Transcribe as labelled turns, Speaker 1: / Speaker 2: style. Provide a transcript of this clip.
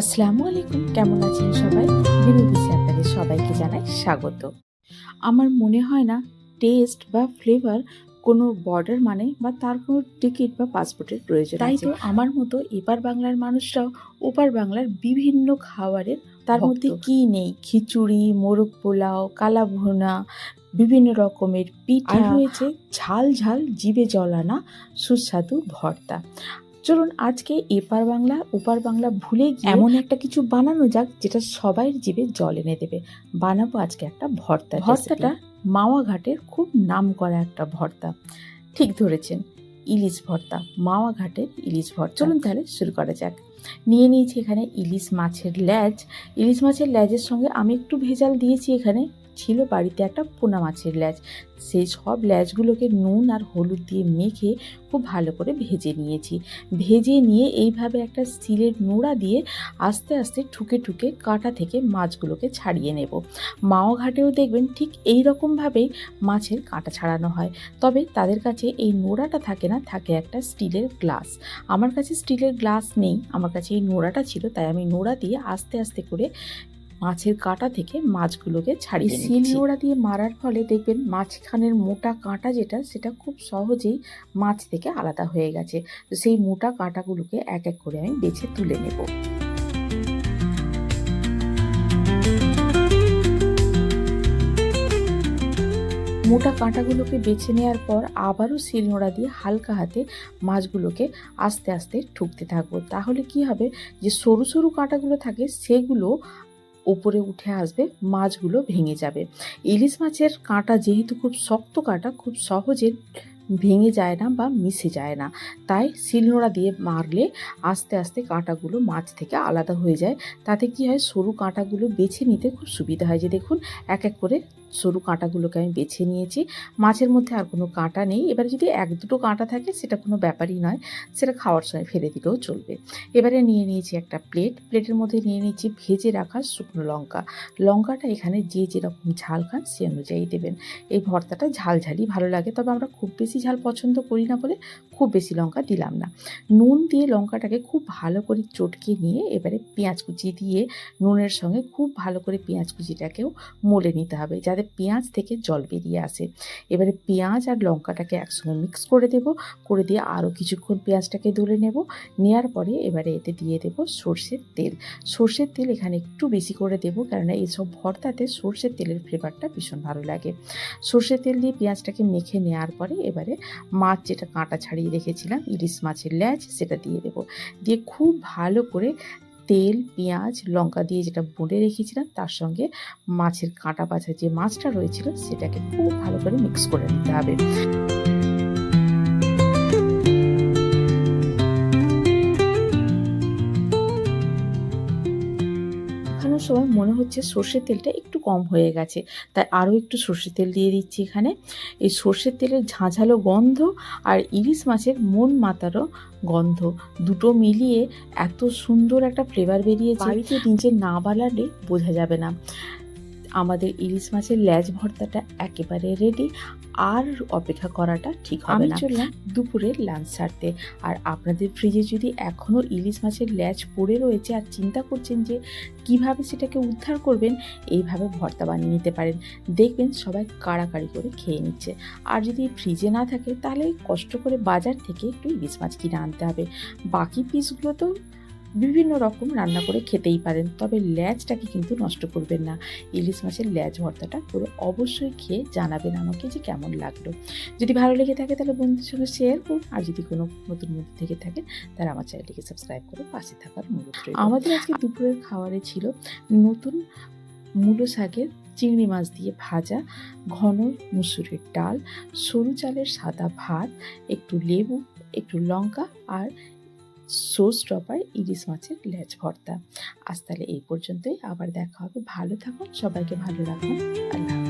Speaker 1: আসসালামু আলাইকুম কেমন আছেন সবাই? বিনোদিসে আপনাদের সবাইকে জানাই স্বাগত। আমার মনে হয় না টেস্ট বা ফ্লেভার কোনো বর্ডার মানে বা তার কোনো টিকিট বা পাসপোর্টের প্রয়োজন তাই তো আমার মতো এপার বাংলার মানুষরাও ওপার বাংলার বিভিন্ন খাবারের তার মধ্যে। কি নেই? খিচুড়ি মোরগ পোলাও কালা ভুনা বিভিন্ন রকমের পিঠা রয়েছে ঝাল ঝাল জিভে জলানা সুস্বাদু ভর্তা। চলুন আজকে এপার বাংলা ওপার বাংলা ভুলে গিয়ে এমন একটা কিছু বানানো যাক যেটা সবাই জিভে জল এনে দেবে। বানাবো আজকে একটা ভর্তা ভর্তাটা? মাওয়া ঘাটের খুব নাম করা একটা ভর্তা। ঠিক ধরেছেন ইলিশ ভর্তা মাওয়া ঘাটের ইলিশ ভর্তা। চলুন তাহলে শুরু করা যাক। নিয়ে নিয়েছি এখানে ইলিশ মাছের ল্যাজ। ইলিশ মাছের ল্যাজের সঙ্গে আমি একটু ভেজাল দিয়েছি এখানে। ছিল বাড়িতে একটা পোনা মাছের ল্যাজ। সেই সব ল্যাজগুলোকে নুন আর হলুদ দিয়ে মেখে খুব ভালো করে ভেজে নিয়েছি। ভেজে নিয়ে এইভাবে একটা স্টিলের নোড়া দিয়ে আস্তে আস্তে ঠুকে ঠুকে কাঁটা থেকে মাছগুলোকে ছাড়িয়ে নেব। মাও ঘাটেও দেখবেন ঠিক এই রকমভাবেই মাছের কাঁটা ছাড়ানো হয়। তবে তাদের কাছে এই নোড়াটা থাকে না, থাকে একটা স্টিলের গ্লাস। আমার কাছে স্টিলের গ্লাস নেই, আমার কাছে এই নোড়াটা ছিল, তাই আমি নোড়া দিয়ে আস্তে আস্তে করে মাছের কাঁটা থেকে মাছগুলোকে ছাড়িয়ে সিল নোড়া দিয়ে মারার ফলে দেখবেন মাঝখানের মোটা কাঁটা যেটা সেটা খুব সহজেই মাছ থেকে আলাদা হয়ে গেছে। তো সেই মোটা কাঁটাগুলোকে এক এক করে আমি বেছে তুলে নেব। মোটা কাঁটাগুলোকে বেছে নেওয়ার পর আবারও শিলনোড়া দিয়ে হালকা হাতে মাছগুলোকে আস্তে আস্তে ঠুকতে থাকব। তাহলে কি হবে? যে সরু সরু কাঁটাগুলো থাকে সেগুলো উপরে উঠে আসবে, মাছগুলো ভেঙে যাবে। ইলিশ মাছের কাঁটা যেহেতু খুব শক্ত কাঁটা, খুব সহজে ভেঙে যায় না বা মিশে যায় না। তাই শিলনোড়া দিয়ে মারলে আস্তে আস্তে কাঁটাগুলো মাছ থেকে আলাদা হয়ে যায়। তাতে কি হয়, সরু কাঁটাগুলো বেছে নিতে খুব সুবিধা হয়। যে দেখুন, এক এক করে সরু কাঁটাগুলোকে আমি বেছে নিয়েছি। মাছের মধ্যে আর কোনো কাঁটা নেই। এবারে যদি এক দুটো কাঁটা থাকে, সেটা কোনো ব্যাপারই নয়। সেটা খাওয়ার সময় ফেলে দিলেও চলবে। এবারে নিয়ে নিয়েছি একটা প্লেট। প্লেটের মধ্যে নিয়ে নিয়েছি ভেজে রাখা শুকনো লঙ্কা। লঙ্কাটা এখানে যে যেরকম ঝাল খান, সে অনুযায়ী দেবেন। এই ভর্তাটা ঝাল ঝালই ভালো লাগে। তবে আমরা খুব বেশি ঝাল পছন্দ করি না বলে খুব বেশি লঙ্কা দিলাম না। নুন দিয়ে লঙ্কাটাকে খুব ভালো করে চটকে নিয়ে এবারে পেঁয়াজ কুচি দিয়ে নুনের সঙ্গে খুব ভালো করে পেঁয়াজ কুচিটাকেও মলে নিতে হবে যাতে পেঁয়াজ থেকে জল বেরিয়ে আসে। এবারে পেঁয়াজ আর লঙ্কাটাকে একসঙ্গে মিক্স করে দেব, করে দিয়ে আরও কিছুক্ষণ পেঁয়াজটাকে ধরে নেব। নেওয়ার পরে এবারে এতে দিয়ে দেব সর্ষের তেল। সর্ষের তেল এখানে একটু বেশি করে দেবো কেননা এইসব ভর্তাতে সর্ষের তেলের ফ্লেভারটা ভীষণ ভালো লাগে। সর্ষের তেল দিয়ে পেঁয়াজটাকে মেখে নেওয়ার পরে এবারে মাছ যেটা কাঁটা ছাড়িয়ে রেখেছিলাম, ইলিশ মাছের ল্যাচ সেটা দিয়ে দেবো। দিয়ে খুব ভালো করে তেল, পেঁয়াজ, লঙ্কা দিয়ে যেটা বলে রেখেছিলাম, তার সঙ্গে মাছের কাঁটা বাছা যে মাছটা রয়েছিল, সেটাকে খুব ভালো করে মিক্স করে নিতে হবে। দেখানোর সময় মনে হচ্ছে সর্ষের তেলটা একটু কম হয়ে গেছে। তাই আরও একটু সর্ষের তেল দিয়ে দিচ্ছি এখানে। এই সর্ষের তেলের ঝাঁঝালো গন্ধ আর ইলিশ মাছের মন মাতারও গন্ধ দুটো মিলিয়ে এত সুন্দর একটা ফ্লেভার বেরিয়েছে বাড়িতে নিজে না বালালে বোঝা যাবে না। আমাদের ইলিশ মাছের ল্যাজ ভর্তাটা একেবারে রেডি আর অপেক্ষা করাটা ঠিক হবে না। চললাম। দুপুরের লাঞ্চ সারতে আর আপনাদের ফ্রিজে যদি এখনও ইলিশ মাছের ল্যাজ পড়ে রয়েছে আর চিন্তা করছেন যে কীভাবে সেটাকে উদ্ধার করবেন এইভাবে ভর্তা বানিয়ে নিতে পারেন। দেখবেন সবাই কাড়াকাড়ি করে খেয়ে নিচ্ছে। আর যদি ফ্রিজে না থাকে তাহলে কষ্ট করে বাজার থেকে একটু ইলিশ মাছ কিনে আনতে হবে। বাকি পিসগুলো তো বিভিন্ন রকম রান্না করে খেতেই পারেন তবে ল্যাজটাকে কিন্তু নষ্ট করবেন না। ইলিশ মাছের ল্যাজ ভর্তাটা করে অবশ্যই খেয়ে জানাবেন আমাকে যে কেমন লাগল। যদি ভালো লেগে থাকে তাহলে বন্ধুদের সঙ্গে শেয়ার করুন আর যদি কোনো নতুন বন্ধু থেকে থাকেন তাহলে আমার চ্যানেলটিকে সাবস্ক্রাইব করে পাশে থাকার অনুরোধ আমাদের আজকে দুপুরের খাবারে ছিল নতুন মূলো শাকের চিংড়ি মাছ দিয়ে ভাজা ঘন মুসুরের ডাল সরু চালের সাদা ভাত একটু লেবু একটু লঙ্কা আর সোস ড্রপার ইলিশ মাছের লেজ ভর্তা। আজ তাহলে এই পর্যন্তই। আবার দেখা হবে। ভালো থাকুন। সবাইকে ভালো রাখুন। আল্লাহ